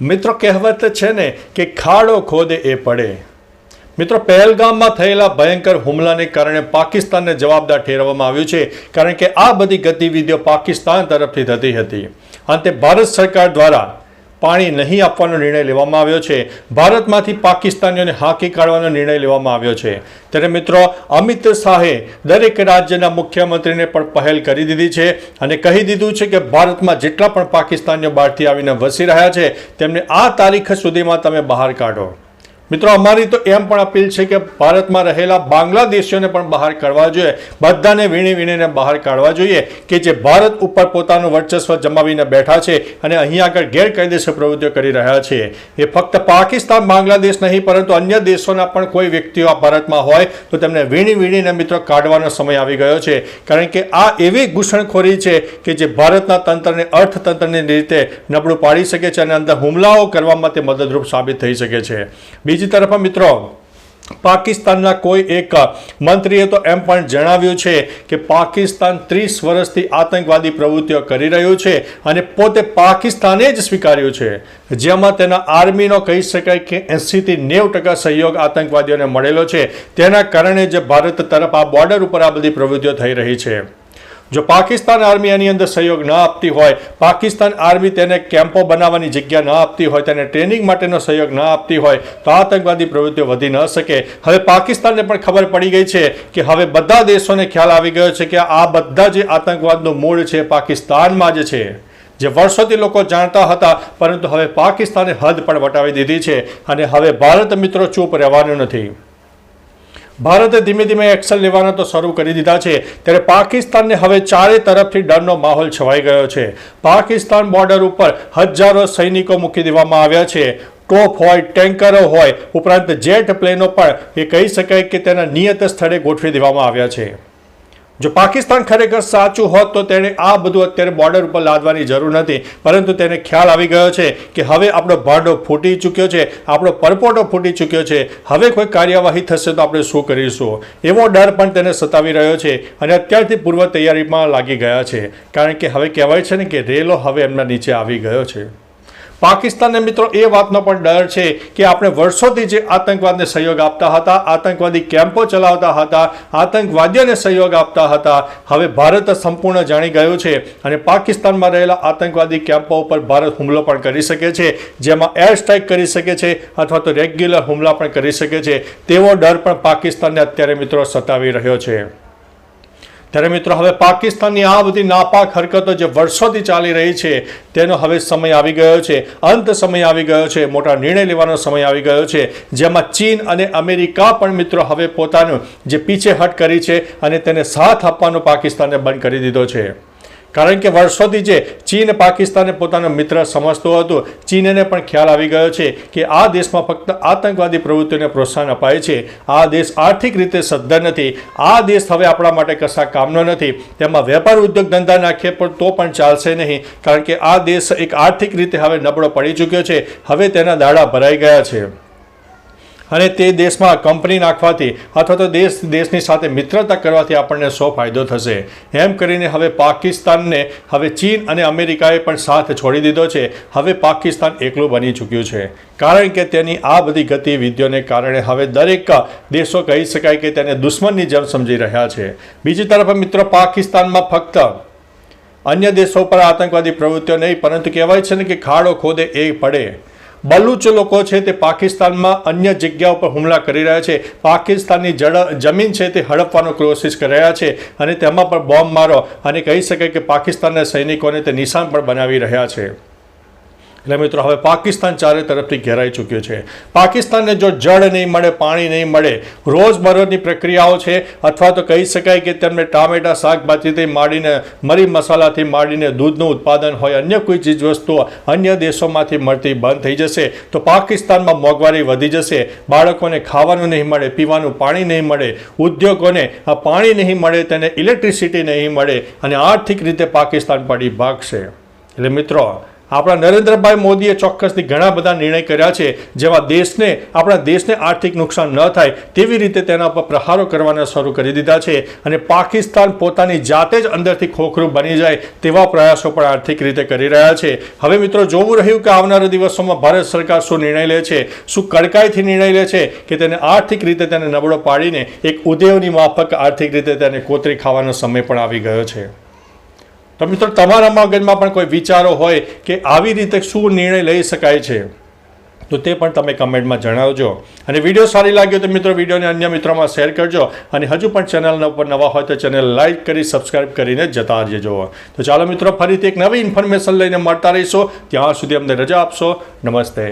મિત્રો કહેવત છે ને કે ખાડો ખોદે એ પડે. મિત્રો, પહેલગામમાં થયેલા ભયંકર હુમલાને કારણે પાકિસ્તાનને જવાબદાર ઠેરવવામાં આવ્યું છે, કારણ કે આ બધી ગતિવિધિઓ પાકિસ્તાન તરફથી થતી હતી. અંતે ભારત સરકાર દ્વારા પાણી નહીં આપવાનો નિર્ણય લેવામાં આવ્યો છે. ભારતમાંથી પાકિસ્તાનીઓને હાંકી કાઢવાનો નિર્ણય લેવામાં આવ્યો છે. ત્યારે મિત્રો, અમિત શાહે દરેક રાજ્યના મુખ્યમંત્રીને પણ પહેલ કરી દીધી છે અને કહી દીધું છે કે ભારતમાં જેટલા પણ પાકિસ્તાનીઓ બહારથી આવીને વસી રહ્યા છે, તેમને આ તારીખ સુધીમાં તમે બહાર કાઢો. મિત્રો, અમારી તો એમ પણ અપીલ છે કે ભારતમાં રહેલા બાંગ્લાદેશીઓને પણ બહાર કાઢવા જોઈએ. બધાને વીણી વીણીને બહાર કાઢવા જોઈએ કે જે ભારત ઉપર પોતાનું વર્ચસ્વ જમાવીને બેઠા છે અને અહીં આગળ ગેરકાયદેસર પ્રવૃત્તિઓ કરી રહ્યા છે. એ ફક્ત પાકિસ્તાન, બાંગ્લાદેશ નહીં, પરંતુ અન્ય દેશોના પણ કોઈ વ્યક્તિઓ ભારતમાં હોય તો તેમને વીણી વીણીને મિત્રો કાઢવાનો સમય આવી ગયો છે. કારણ કે આ એવી ઘૂસણખોરી છે કે જે ભારતના તંત્રને, અર્થતંત્રની રીતે નબળું પાડી શકે છે અને અંદર હુમલાઓ કરવામાં તે મદદરૂપ સાબિત થઈ શકે છે. બીજી તરફ મિત્રો, પાકિસ્તાનના કોઈ એક મંત્રીએ તો એમ પણ જણાવ્યું છે કે પાકિસ્તાન ત્રીસ વર્ષથી આતંકવાદી પ્રવૃત્તિઓ કરી રહ્યું છે અને પોતે પાકિસ્તાને જ સ્વીકાર્યું છે. જેમાં તેના આર્મીનો કહી શકાય કે એંસીથી નેવું ટકા સહયોગ આતંકવાદીઓને મળેલો છે. તેના કારણે જે ભારત તરફ આ બોર્ડર ઉપર આ બધી પ્રવૃત્તિઓ થઈ રહી છે. જો પાકિસ્તાન આર્મી એની અંદર સહયોગ ન આપતી હોય, પાકિસ્તાન આર્મી તેને કેમ્પો બનાવવાની જગ્યા ન આપતી હોય, તેને ટ્રેનિંગ માટેનો સહયોગ ન આપતી હોય, તો આતંકવાદી પ્રવૃત્તિઓ વધી ન શકે. હવે પાકિસ્તાનને પણ ખબર પડી ગઈ છે કે હવે બધા દેશોને ખ્યાલ આવી ગયો છે કે આ બધા જે આતંકવાદનું મૂળ છે, પાકિસ્તાનમાં જ છે. જે વર્ષોથી લોકો જાણતા હતા, પરંતુ હવે પાકિસ્તાને હદ પણ વટાવી દીધી છે. અને હવે ભારત મિત્રો ચૂપ રહેવાનું નથી. ભારતે ધીમે ધીમે એક્શન લેવાના તો શરૂ કરી દીધા છે. ત્યારે પાકિસ્તાનને હવે ચારે તરફથી ડરનો માહોલ છવાઈ ગયો છે. પાકિસ્તાન બોર્ડર ઉપર હજારો સૈનિકો મૂકી દેવામાં આવ્યા છે. ટોપ હોય, ટેન્કરો હોય, ઉપરાંત જેટ પ્લેનો પણ એ કહી શકાય કે તેના નિયત સ્થળે ગોઠવી દેવામાં આવ્યા છે. જો પાકિસ્તાન ખરેખર સાચું હોત તો તેણે આ બધું અત્યારે બોર્ડર ઉપર લાદવાની જરૂર નથી. પરંતુ તેને ખ્યાલ આવી ગયો છે કે હવે આપણો ભાંડો ફૂટી ચૂક્યો છે, આપણો પરપોટો ફૂટી ચૂક્યો છે. હવે કોઈ કાર્યવાહી થશે તો આપણે શું કરીશું? એવો ડર પણ તેને સતાવી રહ્યો છે અને અત્યારથી પૂર્વ તૈયારીમાં લાગી ગયા છે. કારણ કે હવે કહેવાય છે ને કે રેલો હવે એમના નીચે આવી ગયો છે. પાકિસ્તાનને મિત્રો એ વાતનો પણ ડર છે કે આપણે વર્ષોથી જે આતંકવાદને સહયોગ આપતા હતા, આતંકવાદી કેમ્પો ચલાવતા હતા, આતંકવાદીઓને સહયોગ આપતા હતા, હવે ભારત સંપૂર્ણ જાણી ગયું છે અને પાકિસ્તાનમાં રહેલા આતંકવાદી કેમ્પો ઉપર ભારત હુમલો પણ કરી શકે છે, જેમાં એર સ્ટ્રાઇક કરી શકે છે અથવા તો રેગ્યુલર હુમલા પણ કરી શકે છે, તેવો ડર પણ પાકિસ્તાનને અત્યારે મિત્રો સતાવી રહ્યો છે. ત્યારે મિત્રો, હવે પાકિસ્તાનની આ બધી નાપાક હરકતો જે વર્ષોથી ચાલી રહી છે, તેનો હવે સમય આવી ગયો છે, અંત સમય આવી ગયો છે, મોટા નિર્ણય લેવાનો સમય આવી ગયો છે, જેમાં ચીન અને અમેરિકા પણ મિત્રો હવે પોતાનું જે પીછેહટ કરી છે અને તેને સાથ આપવાનો પાકિસ્તાને બંધ કરી દીધો છે. કારણ કે વર્ષોથી જે ચીન, પાકિસ્તાને પોતાનો મિત્ર સમજતો હતો, ચીનને પણ ખ્યાલ આવી ગયો છે કે આ દેશમાં ફક્ત આતંકવાદી પ્રવૃત્તિઓને પ્રોત્સાહન અપાય છે. આ દેશ આર્થિક રીતે સદ્ધર નથી. આ દેશ હવે આપણા માટે કશા કામનો નથી. તેમાં વેપાર, ઉદ્યોગ ધંધા નાખીએ પણ તો પણ ચાલશે નહીં. કારણ કે આ દેશ એક આર્થિક રીતે હવે નબળો પડી ચૂક્યો છે. હવે તેના દાડા ભરાઈ ગયા છે. અને તે દેશમાં કંપની નાખવાથી અથવા તો દેશ દેશની સાથે મિત્રતા કરવાથી આપણને સો ફાયદો થશે. એમ કરીને હવે પાકિસ્તાનને હવે ચીન અને અમેરિકાએ પણ સાથ છોડી દીધો છે. હવે પાકિસ્તાન એકલું બની ચૂક્યું છે. કારણ કે તેની આ બધી ગતિવિધિઓને કારણે હવે દરેક દેશો કહી શકાય કે તેને દુશ્મનની જેમ સમજી રહ્યા છે. બીજી તરફ મિત્રો, પાકિસ્તાનમાં ફક્ત અન્ય દેશો પર આતંકવાદી પ્રવૃત્તિઓ નહીં, પરંતુ કહેવાય છે ને કે ખાડો ખોદે એ પડે. બલુચ લોકો છે તે પાકિસ્તાનમાં અન્ય જગ્યાઓ પર હુમલા કરી રહ્યા છે. પાકિસ્તાનની જડ જમીન છે તે હડપવાનો કોશિશ કરી રહ્યા છે અને તેમાં પણ બોમ્બ મારો અને કહી શકાય કે પાકિસ્તાનના સૈનિકોને તે નિશાન પણ બનાવી રહ્યા છે. એટલે મિત્રો, હવે પાકિસ્તાન ચારે તરફથી ઘેરાઈ ચૂક્યું છે. પાકિસ્તાનને જો જળ નહીં મળે, પાણી નહીં મળે, રોજબરોજની પ્રક્રિયાઓ છે, અથવા તો કહી શકાય કે તેમને ટામેટા, શાકભાજીથી માંડીને, મરી મસાલાથી માંડીને દૂધનું ઉત્પાદન હોય, અન્ય કોઈ ચીજ વસ્તુઓ અન્ય દેશોમાંથી મળતી બંધ થઈ જશે, તો પાકિસ્તાનમાં મોંઘવારી વધી જશે. બાળકોને ખાવાનું નહીં મળે, પીવાનું પાણી નહીં મળે, ઉદ્યોગોને આ પાણી નહીં મળે, તેને ઇલેક્ટ્રિસિટી નહીં મળે, અને આર્થિક રીતે પાકિસ્તાન પડી ભાગશે. એટલે મિત્રો આપણા નરેન્દ્રભાઈ મોદીએ ચોક્કસથી ઘણા બધા નિર્ણય કર્યા છે, જેમાં દેશને, આપણા દેશને આર્થિક નુકસાન ન થાય તેવી રીતે તેના પર પ્રહારો કરવાના શરૂ કરી દીધા છે. અને પાકિસ્તાન પોતાની જાતે જ અંદરથી ખોખરું બની જાય તેવા પ્રયાસો પણ આર્થિક રીતે કરી રહ્યા છે. હવે મિત્રો, જોવું રહ્યું કે આવનારા દિવસોમાં ભારત સરકાર શું નિર્ણય લે છે, શું કડકાઈથી નિર્ણય લે છે કે તેને આર્થિક રીતે તેને નબળો પાડીને એક ઉદ્યોગની માફક આર્થિક રીતે તેને કોતરી ખાવાનો સમય પણ આવી ગયો છે. તો મિત્રો, તમારા મગજમાં પણ કોઈ વિચારો હોય કે આવી રીતે શું નિર્ણય લઈ શકાય છે, તો તે પણ તમે કમેન્ટમાં જણાવજો. અને વીડિયો સારી લાગ્યો તો મિત્રો, વિડીયોને અન્ય મિત્રોમાં શેર કરજો. અને હજુ પણ ચેનલના ઉપર નવા હોય તો ચેનલ લાઇક કરી, સબસ્ક્રાઇબ કરીને જતા રહેજો. તો ચાલો મિત્રો, ફરીથી એક નવી ઇન્ફોર્મેશન લઈને મળતા રહીશું. ત્યાં સુધી અમને રજા આપશો. નમસ્તે.